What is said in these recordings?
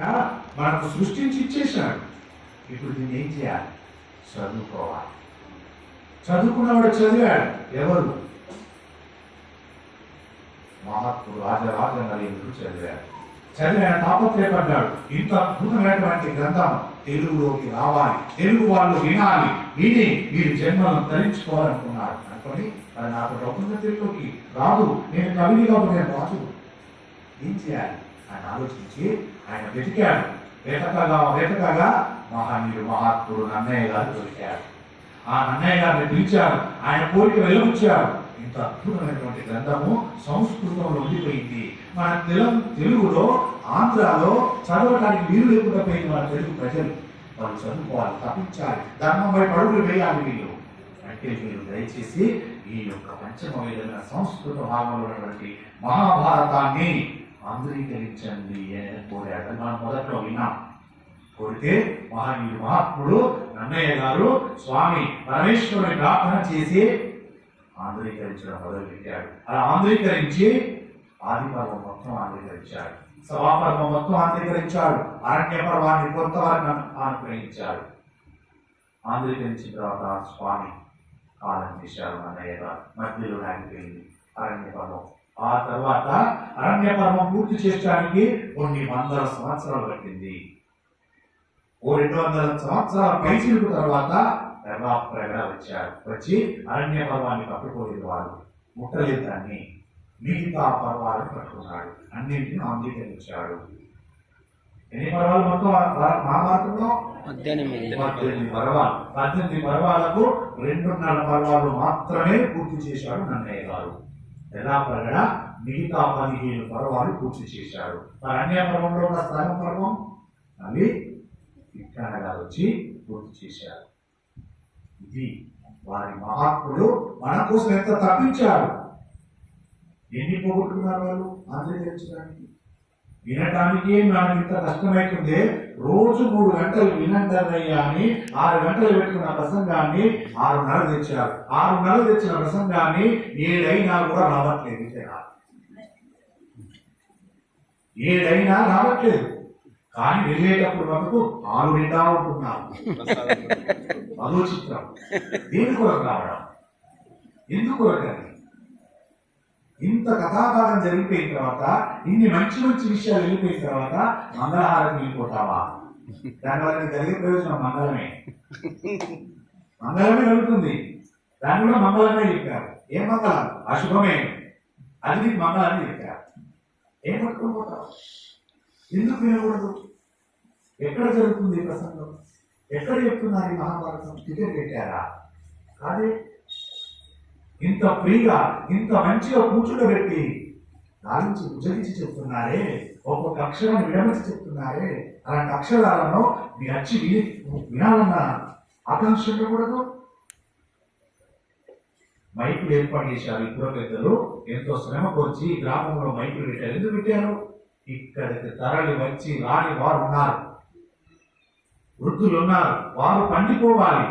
మనకు సృష్టించి ఇచ్చేశాడు. ఇప్పుడు దీన్ని ఏం చేయాలి? చదువుకోవాలి. చదువుకున్నవాడు చదివాడు ఎవరు? మహాత్ముడు రాజరాజ నరేంద్రుడు చదివాడు. చదివి తాపత్రయపడ్డాడు. ఇంత అద్భుతమైనటువంటి గ్రంథం తెలుగులోకి రావాలి. తెలుగు వాళ్ళు వినాలి. విని మీరు జన్మలను ధరించుకోవాలనుకున్నారు అనుకొని మరి నాకు డబ్బులు తెలుగులోకి రాదు. నేను కవిని కాదు. నేను రాదు ఏం చేయాలి? ఆయన ఆలోచించి ఆయన వెతికాడు. వెతకగా వెతకగా మహనీయుడు మహాత్ముడు నన్నయ్య గారు దొరికాడు ఆ నన్నయ్య గారిని పిలిచాడు ఆయన కోరిక వెళ్ళబుచ్చారు ఇంత అద్భుతమైనటువంటి గ్రంథము సంస్కృతంలో ఉండిపోయింది. మన తెలం తెలుగులో ఆంధ్రాలో చదవటానికి వీలు లేకుండా పోయింది మన తెలుగు ప్రజలు. వాళ్ళు చదువుకోవాలి తప్పించాలి. ధర్మంపై పడుగులు వేయాలి వీళ్ళు. అంటే మీరు దయచేసి ఈ యొక్క పంచమ వేదన సంస్కృత భాగంలో ఉన్నటువంటి మహాభారతాన్ని ఆంధ్రీకరించండి. అని కోరాడు అది మనం మొదట్లో విన్నాం. కోరితే మహనీయుడు మహాత్ముడు నన్నయ్య గారు స్వామి పరమేశ్వరుని ప్రార్థన చేసి ఆంధ్రీకరించడం మొదలుపెట్టాడు. అలా ఆంధ్రీకరించి ఆదిపర్వం మొత్తం ఆంధ్రీకరించాడు. సభాపర్వం మొత్తం ఆంధ్రీకరించాడు. అరణ్య పర్వాన్ని కొంతవరకు అనుగ్రహించాడు. ఆంధ్రీకరించిన తర్వాత స్వామి కాలం చేశారు అన్నయ్య గారు. మధ్యలో ఆగిపోయింది అరణ్య పర్వం ఆ తర్వాత అరణ్య పర్వం పూర్తి చేయడానికి కొన్ని వందల సంవత్సరాలు పట్టింది. ఓ రెండు వందల సంవత్సరాల పైచిలుకు తర్వాత ప్రజా వచ్చారు. వచ్చి అరణ్య పర్వాన్ని పట్టుకోలేదు వారు. ముట్టలేదు దాన్ని మిగతా పర్వాలను పట్టుకున్నాడు. అన్నింటిని అంగీకరించాడు ఎన్ని పర్వాలు మొత్తం మహాభారతంలో పద్దెనిమిది పర్వాలు. పద్దెనిమిది పర్వాలకు రెండున్నర పర్వాలు మాత్రమే పూర్తి చేశాడు నన్నయ్య గారు. ఎలా ప్రగడ మిగతా పదిహేను పర్వాలు పూర్తి చేశాడు. మరి అన్య పర్వంలో ఉన్న స్థలం పర్వం? మళ్ళీ విజ్ఞాన గారు వచ్చి పూర్తి చేశారు ఇది వారి మహాత్ముడు మన కోసం ఎంత తప్పించారు ఎన్ని పోగొట్టుకున్నారు వాళ్ళు? ఆంధ్రీకరించడానికి వినటానికి మనకి ఇంత కష్టమైతుంది. రోజు మూడు గంటలు వినంటారయ్యా అని ఆరు గంటలు పెట్టుకున్న ప్రసంగాన్ని ఆరున్నర తెచ్చారు. ఆరున్నర తెచ్చిన ప్రసంగాన్ని ఏడైనా కూడా రావట్లేదు. ఏడైనా రావట్లేదు. కానీ వెళ్ళేటప్పుడు మనకు ఆరు నిండా ఉంటున్నాం అదో చిత్రం దేని కొరకు రావడం ఎందుకు కొరకని ఇంత కథాభాగం జరిగిపోయిన తర్వాత ఇన్ని మంచి మంచి విషయాలు వెళ్ళిపోయిన తర్వాత మంగళహారతి వెళ్ళిపోతావా? దానివల్ల నీకు కలిగే ప్రయోజనం మంగళమే. మంగళమే కలుగుతుంది దాన్ని కూడా మంగళమే చెప్పారు. ఏం మంగళం? అశుభమే. అది నీకు మంగళాన్ని చెప్పారు. ఏం పట్టుకొని పోతావు? ఎందుకు వినకూడదు? ఎక్కడ జరుగుతుంది ఈ ప్రసంగం? ఎక్కడ చెప్తున్నారు ఈ మహాభారతం? టికెట్ పెట్టారా కాదే ఇంత ఫ్రీగా ఇంత మంచిగా కూర్చుండబెట్టి గాలించి ఉజగించి చెప్తున్నారే ఒక్కొక్క అక్షరాన్ని విడమర్చి చెప్తున్నారే అలాంటి అక్షరాలను మీ వచ్చి విని వినాలన్న ఆకాంక్ష ఉండకూడదు. మైకులు ఏర్పాటు చేశారు ఇద్దరు పెద్దలు ఎంతో శ్రమ కోర్చి గ్రామంలో మైకులు పెట్టారు. ఎందుకు పెట్టారు? ఇక్కడికి తరలి వచ్చి రాని వారు ఉన్నారు. వృద్ధులు ఉన్నారు. వారు పండిపోవాలి.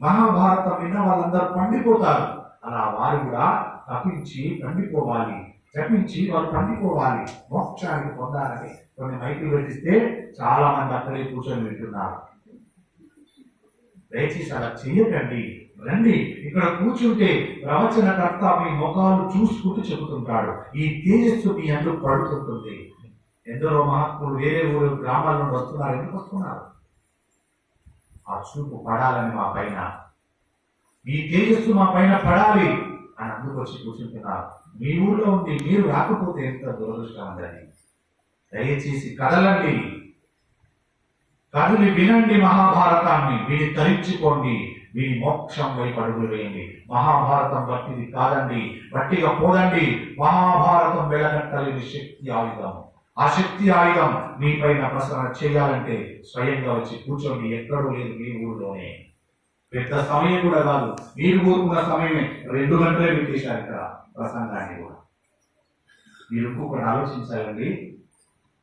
మహాభారతం విన్న వాళ్ళందరూ పండిపోతారు. అలా వారు కూడా తప్పించి పండిపోవాలి. తప్పించి వారు పండిపోవాలి. మోక్షానికి పొందాలని కొన్ని మైకులు పెట్టిస్తే చాలా మంది అక్కడే కూర్చొని వింటున్నారు. దయచేసి అలా చేయకండి రండి. ఇక్కడ కూర్చుంటే ప్రవచనకర్త మీ ముఖాలు చూసుకుంటూ చెబుతుంటాడు. ఈ తేజస్సు మీ అందరూ పడుతుంటుంది. ఎందరో మహాత్ములు వేరే ఊరు గ్రామాల నుండి వస్తున్నారు. ఎందుకు వస్తున్నారు? ఆ చూపు పడాలని మా పైన మీ తేజస్సు మా పైన పడాలి అని అందుకు వచ్చి కూర్చుంటున్నారు మీ ఊళ్ళో ఉంది మీరు రాకపోతే ఎంత దురదృష్టం ఉందని దయచేసి కదలండి. కదిలి వినండి మహాభారతాన్ని విని తరించుకోండి. మీ మోక్షం వైపు అడుగులు వేయండి. మహాభారతం బట్టిది కాదండి బట్టిగా పోదండి. మహాభారతం వెలగట్టలేని శక్తి ఆయుధం. ఆ శక్తి ఆయుధం మీ పైన ప్రసరణ చేయాలంటే స్వయంగా వచ్చి కూర్చోండి. ఎక్కడో లేదు మీ ఊళ్ళోనే. పెద్ద సమయం కూడా కాదు. మీరు కోరుకున్న సమయమే. రెండు గంటలే పెట్టేశారు ఇక్కడ ప్రసంగాన్ని కూడా. మీరు ఇంకొకటి ఆలోచించాలండి.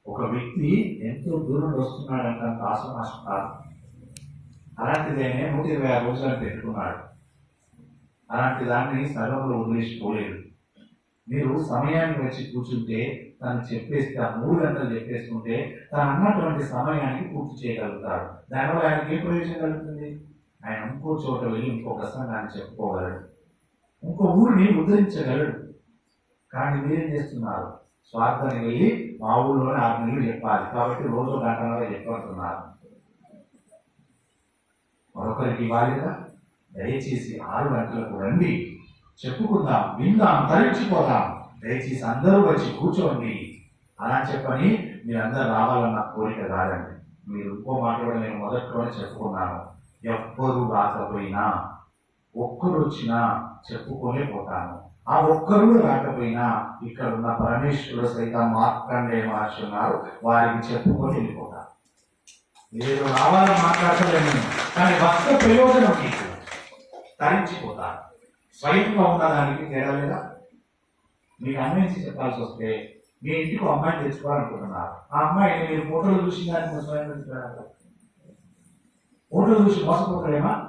ఒక వ్యక్తి ఎంతో దూరం వస్తున్నాడంటే అంత ఆశమాశం కాదు. అలాంటిదేనే నూట ఇరవై ఆరు రోజులు పెట్టుకున్నాడు. అలాంటి దాన్ని సగంలో వదిలేసిపోలేదు మీరు సమయాన్ని వచ్చి కూర్చుంటే తను చెప్పేస్తే ఆ మూడు గంటలు చెప్పేసుకుంటే తను అన్నటువంటి సమయానికి పూర్తి చేయగలుగుతాడు. దానివల్ల ఆయనకి ఏ ప్రయోజనం కలుగుతుంది? ఆయన ఇంకో చోట వెళ్ళి ఇంకో ప్రసంగాన్ని చెప్పుకోగలడు. ఇంకో ఊరిని ఉద్ధరించగలడు కానీ మీరేం చేస్తున్నారు? స్వార్థానికి వెళ్ళి మా ఊళ్ళోనే ఆరు నెలలు చెప్పాలి. కాబట్టి రోజు గంటలుగా చెప్పబడుతున్నారు మరొకరికి ఇవ్వాలి దయచేసి ఆరు గంటలకు రండి. చెప్పుకుందాం విందాం తరించిపోదాం దయచేసి అందరూ వచ్చి కూర్చోండి. అలా చెప్పని మీరందరూ రావాలన్న కోరిక కాదండి మీరు ఇంకో మాట్లాడడం నేను మొదట్లోనే చెప్పుకున్నాను. ఎవ్వరు రాకపోయినా ఒక్కరు వచ్చినా చెప్పుకొనే పోతాను. ఆ ఒక్కరు రాకపోయినా ఇక్కడ ఉన్న పరమేశ్వరుడు సైతం మార్కండే మహర్షి ఉన్నారు వారికి చెప్పుకొని వెళ్ళిపోతాను. నేను రావాలని మాట్లాడలేను కానీ భక్త ప్రయోజనం మీకు తరించిపోతారు స్వయంగా ఉన్నదానికి తేడా లేదా? మీకు అన్వయించి చెప్పాల్సి వస్తే మీ ఇంటికి ఒక అమ్మాయిని తెచ్చుకోవాలనుకుంటున్నారు. ఆ అమ్మాయిని మీరు ఫోటోలు చూసి దాన్ని స్వయంగా ఓట్లు చూసి మోసపోతారేమా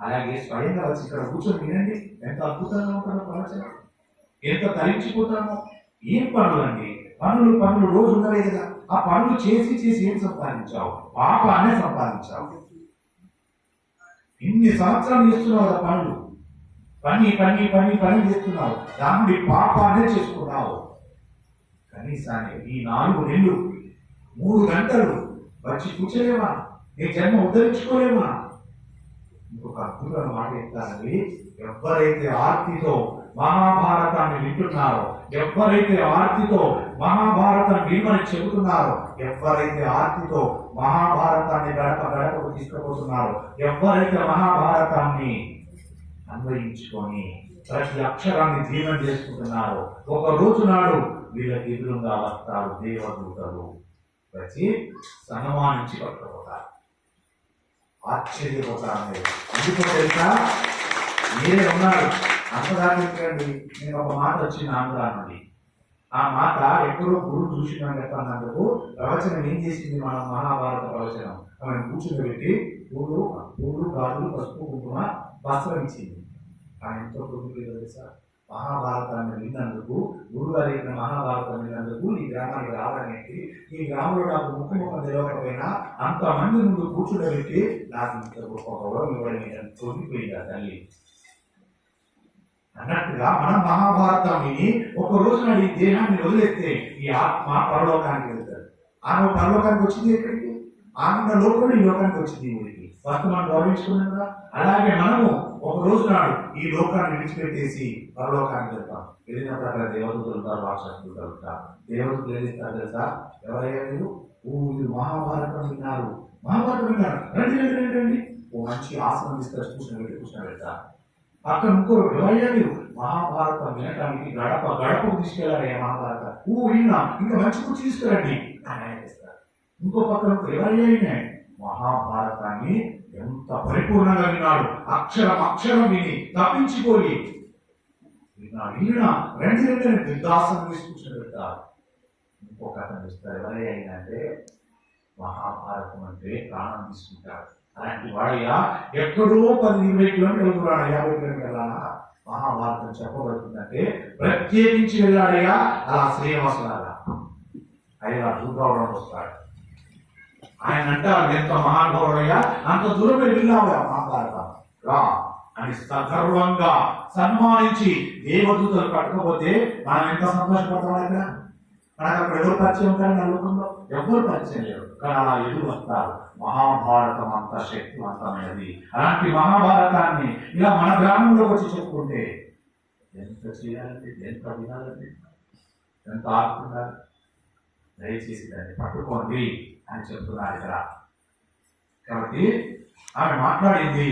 అలాగే స్వయంగా వచ్చి ఇక్కడ కూర్చొని వినండి. ఎంత అద్భుతంగా ఉంటుందో ప్రవచనం ఎంత తరించిపోతామో. ఏం పనులు అండి? పనులు పనులు రోజు ఉన్నవే కదా. ఆ పనులు చేసి చేసి ఏం సంపాదించావు? పాపాన్నే సంపాదించావు. ఇన్ని సంవత్సరాలు చేస్తున్నావు కదా పనులు. పని పని పని పని చేస్తున్నావు. దాన్ని పాపాన్నే చేసుకున్నావు. కనీసాన్ని ఈ నాలుగు నెలలు మూడు గంటలు వచ్చి కూర్చోలేమా నీ జన్మ ఉద్ధరించుకోలేమా? ఇంకొక అద్భుతమైన మాట చెప్తానండి. ఎవరైతే ఆర్తితో మహాభారతాన్ని వింటున్నారో ఎవరైతే ఆర్తితో మహాభారతం భీమని చెబుతున్నారో ఎవరైతే ఆర్తితో మహాభారతాన్ని గడప గడపకు తీసుకుపోతున్నారో ఎవరైతే మహాభారతాన్ని అన్వయించుకొని ప్రతి అక్షరాన్ని జీవనం చేసుకుంటున్నారో ఒక రోజు నాడు వీళ్ళకి ఎదురుగా వస్తారు దేవదూతలు. వచ్చి సన్మానించి పట్టుకుపోతారు ఆశ్చర్యపోతాను మీరు. ఎందుకో తెలుసా? మీరే ఉన్నారు. అంతదానికి నేను ఒక మాట వచ్చింది ఆంధ్ర నుండి ఆ మాట ఎక్కడో గురువు చూసినా చెప్పన్నందుకు ప్రవచనం ఏం చేసింది మన మహాభారత ప్రవచనం? ఆమెను కూర్చోబెట్టి పూలు పూలు గాలు పసుపు కుంకుమ వస్త్రం ఇచ్చింది. ఆయన ఎంతో పొద్దుకు తెలుసా? మహాభారతాన్ని విన్నందుకు గురుగారి మహాభారతం విన్నందుకు ఈ గ్రామానికి రావడానికి ఈ గ్రామంలో నాకు ముక్కు ముఖం తెలియకపోయినా అంతమంది ముందు కూర్చోడానికి నాకు ఇంత గొప్ప గౌరవం ఇవ్వడం తొలిపోయింది తల్లి. అన్నట్టుగా మన మహాభారతం విని ఒక రోజు నాడు ఈ దేహాన్ని వదిలేస్తే ఈ ఆత్మ పరలోకానికి వెళ్తాడు. ఆమె పరలోకానికి వచ్చింది ఎక్కడికి? ఆనంద లోకంలో ఈ లోకానికి వచ్చింది ఊరికి. ఫస్ట్ మనం గౌరవించుకున్నాం కదా. అలాగే మనము ఒక రోజు నాడు ఈ లోకాన్ని విడిచిపెట్టేసి పరలోకానికి వెళ్తాం. వెళ్ళినప్పుడు అక్కడ దేవదూతలు ఉంటారు రాక్షసులు ఉంటారు. దేవతలు ఏం చేస్తారు తెలుసా? ఎవరయ్యా మీరు? ఓ మీరు మహాభారతం విన్నారు. మహాభారతం విన్నారు. రండి రండి రండి రండి. ఓ మంచి ఆసనం తీసుకొని కూర్చొని పెట్టి కూర్చొని పెడతారు అక్కడ ముగ్గురు ఎవరయ్యా మీరు? మహాభారతం వినటానికి గడప గడపకు తీసుకెళ్ళారయ్యా మహాభారతం. ఓ విన్నా ఇంకా మంచి కూర్చు తీసుకురండి. అని ఆయన చేస్తారు. ఇంకో పక్కన ఇంకో ఎవరయ్యా మహాభారతాన్ని ఎంత పరిపూర్ణంగా విన్నాడు అక్షరం అక్షరం విని తప్పించిపోయి. విన్నాడు ఈయన రెండు రెండు దిగ్దాసం ఇంకొక అతను చూస్తారు ఎవరే ఈయన అంటే మహాభారతం అంటే ప్రాణం తీసుకుంటాడు. అలాంటి వాడయ్యా ఎక్కడో పది ఇరవై కిలోమీటర్లు దూరాన యాభై కిలోమీటర్లు మహాభారతం చెప్పబడుతుందంటే ప్రత్యేకించి వెళ్ళాడయ్యా అలా శ్రీనివాసులాగా అయ్యా దూరావడం వస్తాడు. ఆయన అంటారు ఎంత మహానుభావుడయ్యా అంత దూరం వెళ్ళావా మహాభారతం రా అని సగర్వంగా సన్మానించి దేవదూతలు కట్టకపోతే మనం ఎంత సంతోషపడతాం ఇక్కడ మనకు అక్కడ ఎవరు పరిచయం కానీ నా లోకంలో? ఎవరు పరిచయం లేరు. కానీ అలా ఎదురు వస్తారు. మహాభారతం అంత శక్తివంతమైనది. అలాంటి మహాభారతాన్ని ఇలా మన గ్రామంలో వచ్చి చెప్పుకుంటే ఎంత చేయాలండి? ఎంత వినాలండి? ఎంత ఆడుతున్నారు దయచేసి దాన్ని పట్టుకోండి. అని చెప్తున్నారు ఇక్కడ కాబట్టి ఆమె మాట్లాడింది